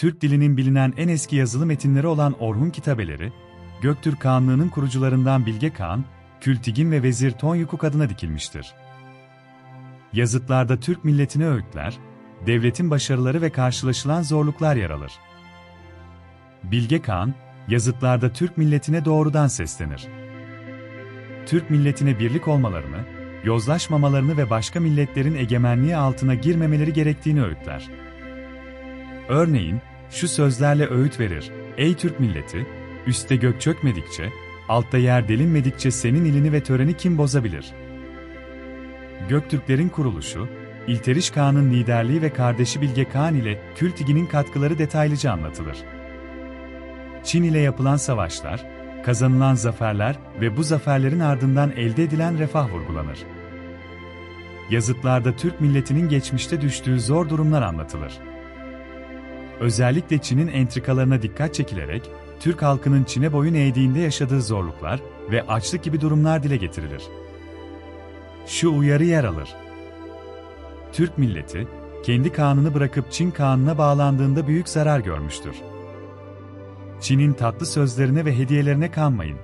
Türk dilinin bilinen en eski yazılı metinleri olan Orhun Kitabeleri, Göktürk Kağanlığı'nın kurucularından Bilge Kağan, Kültigin ve Vezir Tonyukuk adına dikilmiştir. Yazıtlarda Türk milletine öğütler, devletin başarıları ve karşılaşılan zorluklar yer alır. Bilge Kağan, yazıtlarda Türk milletine doğrudan seslenir. Türk milletine birlik olmalarını, yozlaşmamalarını ve başka milletlerin egemenliği altına girmemeleri gerektiğini öğütler. Örneğin, şu sözlerle öğüt verir, Ey Türk milleti, üstte gök çökmedikçe, altta yer delinmedikçe senin ilini ve töreni kim bozabilir? Göktürklerin kuruluşu, İlteriş Kağan'ın liderliği ve kardeşi Bilge Kağan ile Kültigi'nin katkıları detaylıca anlatılır. Çin ile yapılan savaşlar, kazanılan zaferler ve bu zaferlerin ardından elde edilen refah vurgulanır. Yazıtlarda Türk milletinin geçmişte düştüğü zor durumlar anlatılır. Özellikle Çin'in entrikalarına dikkat çekilerek, Türk halkının Çin'e boyun eğdiğinde yaşadığı zorluklar ve açlık gibi durumlar dile getirilir. Şu uyarı yer alır. Türk milleti, kendi kanını bırakıp Çin kanına bağlandığında büyük zarar görmüştür. Çin'in tatlı sözlerine ve hediyelerine kanmayın.